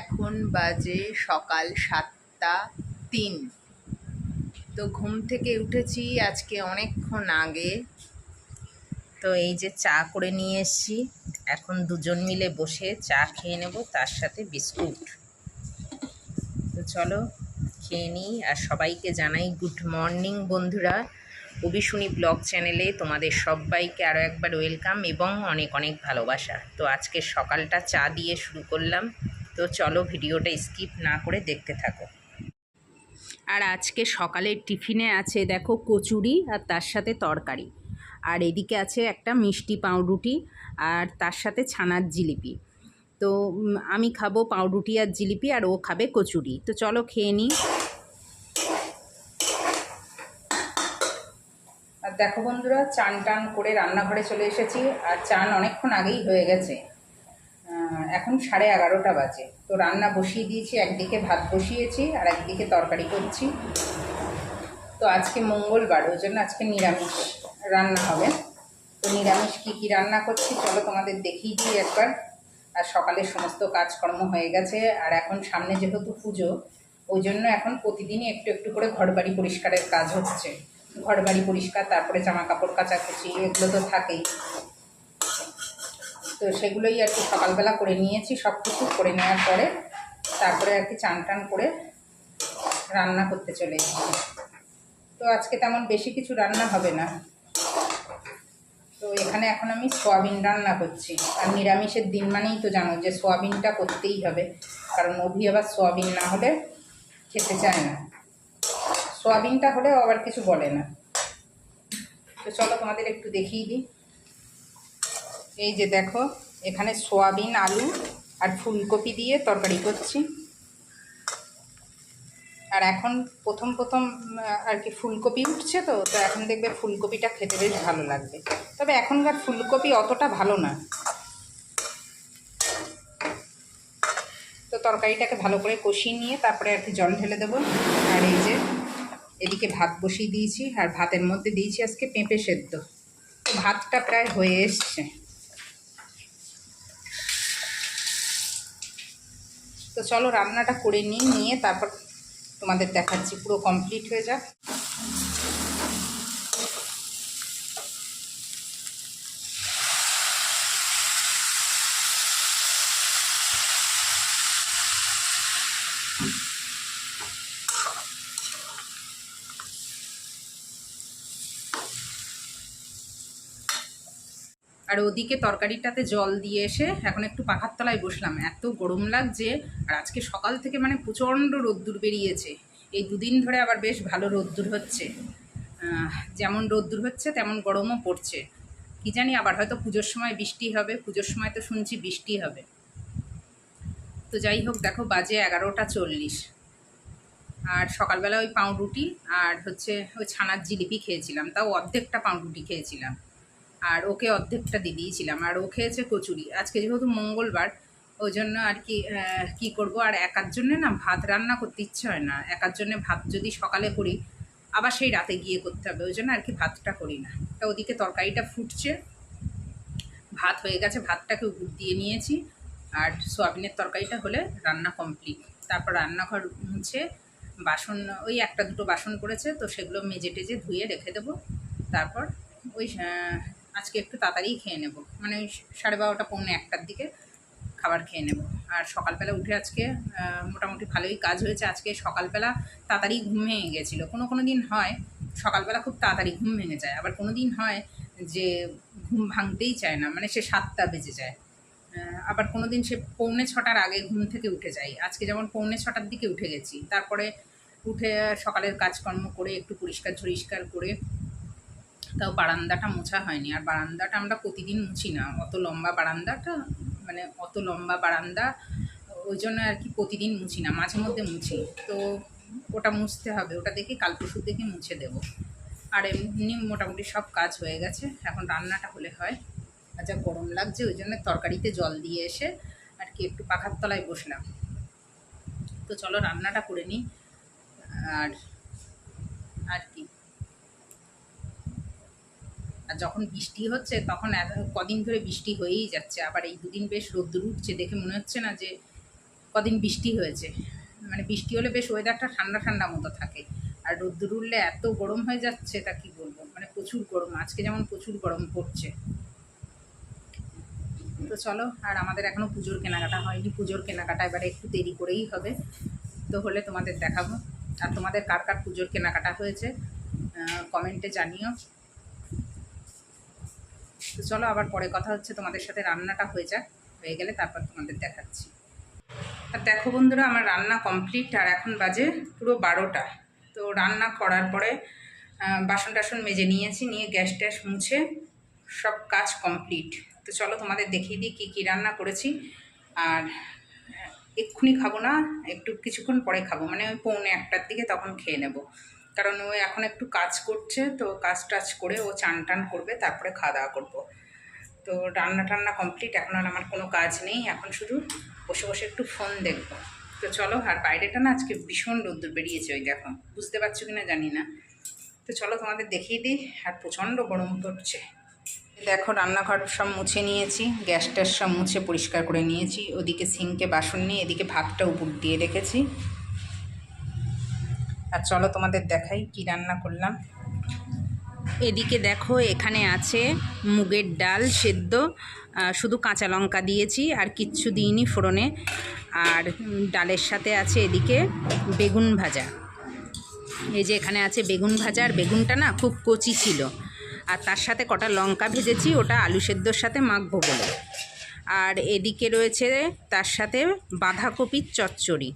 এখন বাজে সকাল সাতটা তিন। তো ঘুম থেকে উঠেছি আজকে অনেকক্ষণ আগে। তো এই যে চা করে নিয়ে এসেছি। এখন দুজন মিলে বসে চা খেয়ে নেব, তার সাথে বিস্কুট। তো চলো খেয়ে নিই আর সবাইকে জানাই গুড মর্নিং বন্ধুরা। অভিশুনি ব্লগ চ্যানেলে তোমাদের সবাইকে আরও একবার ওয়েলকাম এবং অনেক অনেক ভালোবাসা। তো আজকে সকালটা চা দিয়ে শুরু করলাম। তো চলো ভিডিওটা স্কিপ না করে দেখতে থাকো। আর আজকে সকালের টিফিনে আছে দেখো কচুরি আর তার সাথে তরকারি। আর এদিকে আছে একটা মিষ্টি পাউরুটি আর তার সাথে ছানার জিলিপি। তো আমি খাব পাউরুটি আর জিলিপি আর ও খাবে কচুরি। তো চলো খেয়ে নিই। আর দেখো বন্ধুরা, চান টান করে রান্নাঘরে চলে এসেছি। আর চান অনেকক্ষণ আগেই হয়ে গেছে। এখন সাড়ে এগারোটা বাজে। তো রান্না বসিয়ে দিয়েছি, একদিকে ভাত বসিয়েছি আর একদিকে তরকারি করছি। তো আজকে মঙ্গলবার, ওই জন্য আজকে নিরামিষ রান্না হবে। তো নিরামিষ কী কী রান্না করছি চলো তোমাদের দেখিয়ে দিই একবার। আর সকালে সমস্ত কাজকর্ম হয়ে গেছে, আর এখন সামনে যেহেতু পুজো, ওই জন্য এখন প্রতিদিনই একটু একটু করে ঘরবাড়ি পরিষ্কারের কাজ হচ্ছে। ঘরবাড়ি পরিষ্কার, তারপরে জামা কাপড় কাচাকুচি, এগুলো তো থাকেই। তো সেগুলোই আর কি সকালবেলা করে নিয়েছি সব কিছু করে নেওয়ার পরে তারপরে আর কি চান টান করে রান্না করতে চলে এসেছি। তো আজকে তেমন বেশি কিছু রান্না হবে না। তো এখানে এখন আমি সোয়াবিন রান্না করছি। আর নিরামিষের দিন মানেই তো জানো যে সোয়াবিনটা করতেই হবে, কারণ অভি আবার সোয়াবিন না হলে খেতে চায় না। সোয়াবিনটা হলে আবার কিছু বলে না। তো চলো তোমাদের একটু দেখিয়ে দিই। এই যে দেখো, এখানে সোয়াবিন, আলু আর ফুলকপি দিয়ে তরকারি করছি। আর এখন প্রথম প্রথম আর কি ফুলকপি উঠছে তো তো এখন দেখবে ফুলকপিটা খেতে বেশ ভালো লাগবে। তবে এখনকার ফুলকপি অতটা ভালো না। তো তরকারিটাকে ভালো করে কষিয়ে নিয়ে তারপরে আর কি জল ঢেলে দেবো। আর এই যে এদিকে ভাত বসিয়ে দিয়েছি, আর ভাতের মধ্যে দিয়েছি আজকে পেঁপে সেদ্ধ। ভাতটা প্রায় হয়ে এসছে। তো চলো রান্নাটা করে নিই নিয়ে তারপর তোমাদের দেখাচ্ছি পুরো কমপ্লিট হয়ে যাক। আর ওদিকে তরকারিটাতে জল দিয়ে এসে এখন একটু পাখার তলায় বসলাম। এত গরম লাগছে আর আজকে সকাল থেকে মানে প্রচণ্ড রোদ্দুর বেরিয়েছে। এই দুদিন ধরে আবার বেশ ভালো রোদ্দুর হচ্ছে। যেমন রোদ্দুর হচ্ছে, তেমন গরমও পড়ছে। কি জানি, আবার হয়তো পুজোর সময় বৃষ্টি হবে। পুজোর সময় তো শুনছি বৃষ্টি হবে। তো যাই হোক, দেখো বাজে এগারোটা চল্লিশ। আর সকালবেলা ওই পাউরুটি আর হচ্ছে ওই ছানার জিলিপি খেয়েছিলাম। তাও অর্ধেকটা পাউরুটি খেয়েছিলাম। আর ওকে অর্ধেকটা দিয়ে দিয়েছিলাম। আর ও খেয়েছে কচুরি। আজকে যেহেতু মঙ্গলবার, ওই জন্য আর কি কি করব? আর একার জন্যে না ভাত রান্না করতে ইচ্ছে হয় না। একার জন্যে ভাত যদি সকালে করি, আবার সেই রাতে গিয়ে করতে হবে। ওই জন্য আর কি ভাতটা করি না। তা ওদিকে তরকারিটা ফুটছে। ভাত হয়ে গেছে। ভাতটাকে উপর দিয়ে নিয়েছি। আর সোয়াবিনের তরকারিটা হলে রান্না কমপ্লিট। তারপর রান্নাঘর মুছে বাসন, ওই একটা দুটো বাসন করেছে তো সেগুলো মেজে টেজে ধুয়ে রেখে দেবো। তারপর ওই আজকে একটু তাড়াতাড়িই খেয়ে নেব। মানে সাড়ে বারোটা পৌনে একটার দিকে খাবার খেয়ে নেব। আর সকালবেলা উঠে আজকে মোটামুটি ভালোই কাজ হয়েছে। আজকে সকালবেলা তাড়াতাড়ি ঘুম ভেঙে গেছিল। কোনো কোনো দিন হয়, সকালবেলা খুব তাড়াতাড়ি ঘুম ভেঙে যায়। আবার কোনো দিন হয় যে ঘুম ভাঙতেই চায় না মানে সে সাতটা বেজে যায়। আবার কোনো দিন সে পৌনে ছটার আগে ঘুম থেকে উঠে যায়। আজকে যেমন পৌনে ছটার দিকে উঠে গেছি, তারপরে উঠে সকালের কাজকর্ম করে একটু পরিষ্কার ঝরিষ্কার করে তাও বারান্দাটা মোছা হয়নি। আর বারান্দাটা আমরা প্রতিদিন মুছি না। অত লম্বা বারান্দাটা মানে অত লম্বা বারান্দা, ওই জন্য আর কি প্রতিদিন মুছি না, মাঝে মধ্যে মুছি। তো ওটা মুছতে হবে, ওটা দেখে কাল পরশু দেখে মুছে দেবো। আর এমনি মোটামুটি সব কাজ হয়ে গেছে, এখন রান্নাটা হলে হয়। আর যা গরম লাগছে, ওই জন্য তরকারিতে জল দিয়ে এসে আর কি একটু পাখার তলায় বসলাম। তো চলো রান্নাটা করে নিই। আর আর কি? আর যখন বৃষ্টি হচ্ছে, তখন কদিন ধরে বৃষ্টি হয়েই যাচ্ছে। আবার এই দুদিন বেশ রোদ্দুর উঠছে, দেখে মনে হচ্ছে না যে কদিন বৃষ্টি হয়েছে। মানে বৃষ্টি হলে বেশ ওয়েদারটা ঠান্ডা ঠান্ডা মতো থাকে। আর রোদ্দুর উঠলে এত গরম হয়ে যাচ্ছে, তা কি বলব? মানে প্রচুর গরম, আজকে যেমন প্রচুর গরম পড়ছে। তো চলো, আর আমাদের এখনও পুজোর কেনাকাটা হয়নি। পুজোর কেনাকাটা এবারে একটু দেরি করেই হবে। তো হলে তোমাদের দেখাবো। আর তোমাদের কার কার পুজোর কেনাকাটা হয়েছে কমেন্টে জানিও। তো চলো, আবার পরে কথা হচ্ছে, তোমাদের সাথে রান্নাটা হয়ে যাক, হয়ে গেলে তারপর তোমাদের দেখাচ্ছি। আর দেখো বন্ধুরা, আমার রান্না কমপ্লিট আর এখন বাজে পুরো বারোটা। তো রান্না করার পরে বাসন টাসন মেজে নিয়েছি, নিয়ে গ্যাস ট্যাস মুছে সব কাজ কমপ্লিট তো চলো, তোমাদের দেখিয়ে দিই কী কী রান্না করেছি। আর এক্ষুনি খাব না, একটু কিছুক্ষণ পরে খাব মানে ওই পৌনে একটার দিকে তখন খেয়ে নেব। কারণ ও এখন একটু কাজ করছে, তো কাজ টাজ করে ও চান টান করবে, তারপরে খাওয়া দাওয়া করব। তো রান্না টান্না কমপ্লিট এখন আর আমার কোনো কাজ নেই, এখন শুধু বসে বসে একটু ফোন দেখব। তো চলো, আর বাইরেটা না আজকে ভীষণ রোদ্দুর বেরিয়েছে ওই দেখো, বুঝতে পারছ কিনা জানি না। তো চলো তোমাদের দেখিয়ে দিই, আর প্রচণ্ড গরম পড়ছে। দেখো, রান্নাঘর সব মুছে নিয়েছি, গ্যাস ট্যাস সব মুছে পরিষ্কার করে নিয়েছি, ওদিকে সিঙ্কে বাসন নিয়ে এদিকে ভাতটা উপর দিয়ে রেখেছি। আর চলো তোমাদের দেখাই কি রান্না করলাম। এদিকে দেখো, এখানে আছে মুগের ডাল সেদ্ধ শুধু কাঁচা লঙ্কা দিয়েছি আর কিচ্ছু দিইনি ফোড়নে। আর ডালের সাথে আছে এদিকে বেগুন ভাজা। এই যে এখানে আছে বেগুন ভাজা, আর বেগুনটা না খুব কচি ছিল। আর তার সাথে কটা লঙ্কা ভেজেছি, ওটা আলু সেদ্ধর সাথে মাখবো বলে। আর এদিকে রয়েছে তার সাথে বাঁধাকপির চচ্চড়ি।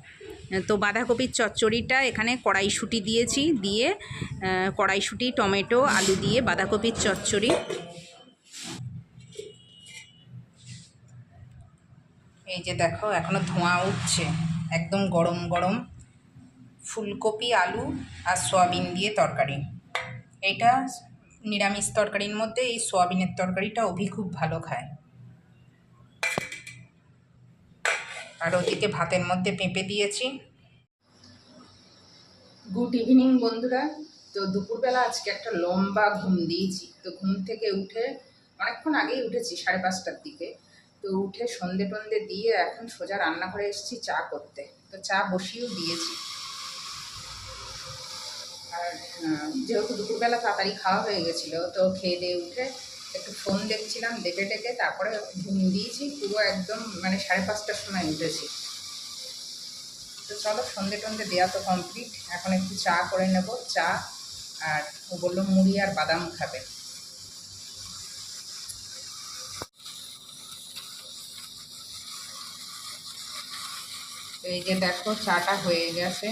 তো বাঁধাকপির চচ্চড়িটা এখানে কড়াইশুঁটি দিয়েছি, দিয়ে কড়াইশুঁটি, টমেটো, আলু দিয়ে বাঁধাকপির চচ্চড়ি। এই যে দেখো, এখনও ধোঁয়া উঠছে, একদম গরম গরম। ফুলকপি, আলু আর সয়াবিন দিয়ে তরকারি। এইটা নিরামিষ তরকারির মধ্যে এই সয়াবিনের তরকারিটা অভি খুব ভালো খায়। আর ওদিকে ভাতের মধ্যে পেঁপে দিয়েছি। গুড ইভিনিং বন্ধুরা। তো দুপুরবেলা আজকে একটা লম্বা ঘুম দিয়েছি। তো ঘুম থেকে উঠে অনেকক্ষণ আগেই উঠেছি, সাড়ে পাঁচটার দিকে। তো উঠে সন্ধে টন্ধে দিয়ে এখন সোজা রান্নাঘরে এসেছি চা করতে। তো চা বসিয়েও দিয়েছি। আর যেহেতু দুপুরবেলা তাড়াতাড়ি খাওয়া হয়ে গেছিল, তো খেয়ে দিয়ে উঠে একটু ফোন দেখছিলাম, দেখে টেকে তারপরে ঘুম দিয়েছি, পুরো একদম মানে সাড়ে পাঁচটার সময় উঠেছি। তো চলো, সন্ধে টন্ধে দেওয়া তো কমপ্লিট এখন একটু চা করে নেব, চা, আর ও বলল মুড়ি আর বাদাম খাবে। এই যে দেখো, চাটা হয়ে গেছে।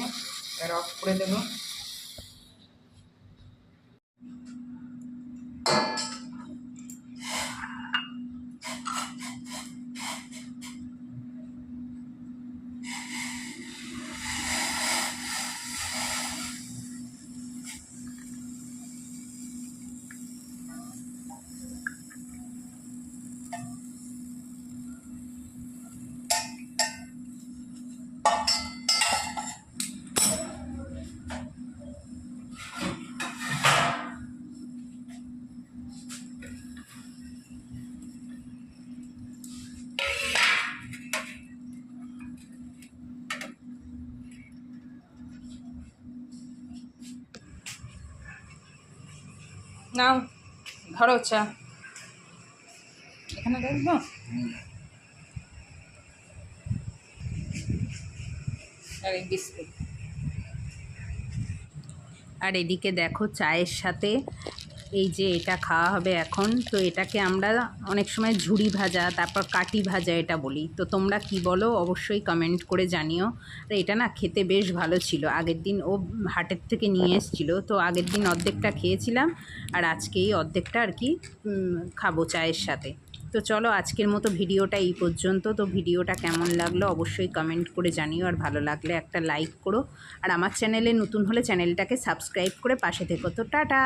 এবার অফ করে দেবো। নাও ধরো চা। এখানে দেখব? আর এই বিস্কুট। আর এদিকে দেখো চায়ের সাথে এই যে এটা খাওয়া হবে এখন, তো এটাকে আমরা অনেক সময় ঝুড়ি ভাজা, তারপর কাটি ভাজা এটা বলি। তো তোমরা কি বলো? অবশ্যই কমেন্ট করে জানিও। আর এটা না খেতে বেশ ভালো ছিল। আগের দিন ও হাটের থেকে নিয়ে এসেছিল। তো আগের দিন অর্ধেকটা খেয়েছিলাম আর আজকেই অর্ধেকটা আর কি খাব চায়ের সাথে। তো চলো আজকের মতো ভিডিওটা এই পর্যন্ত। তো ভিডিওটা কেমন লাগল অবশ্যই কমেন্ট করে জানিও। আর ভালো লাগলে একটা লাইক করো। আর আমার চ্যানেলে নতুন হলে চ্যানেলটাকে সাবস্ক্রাইব করে পাশে থেকো। তো টাটা!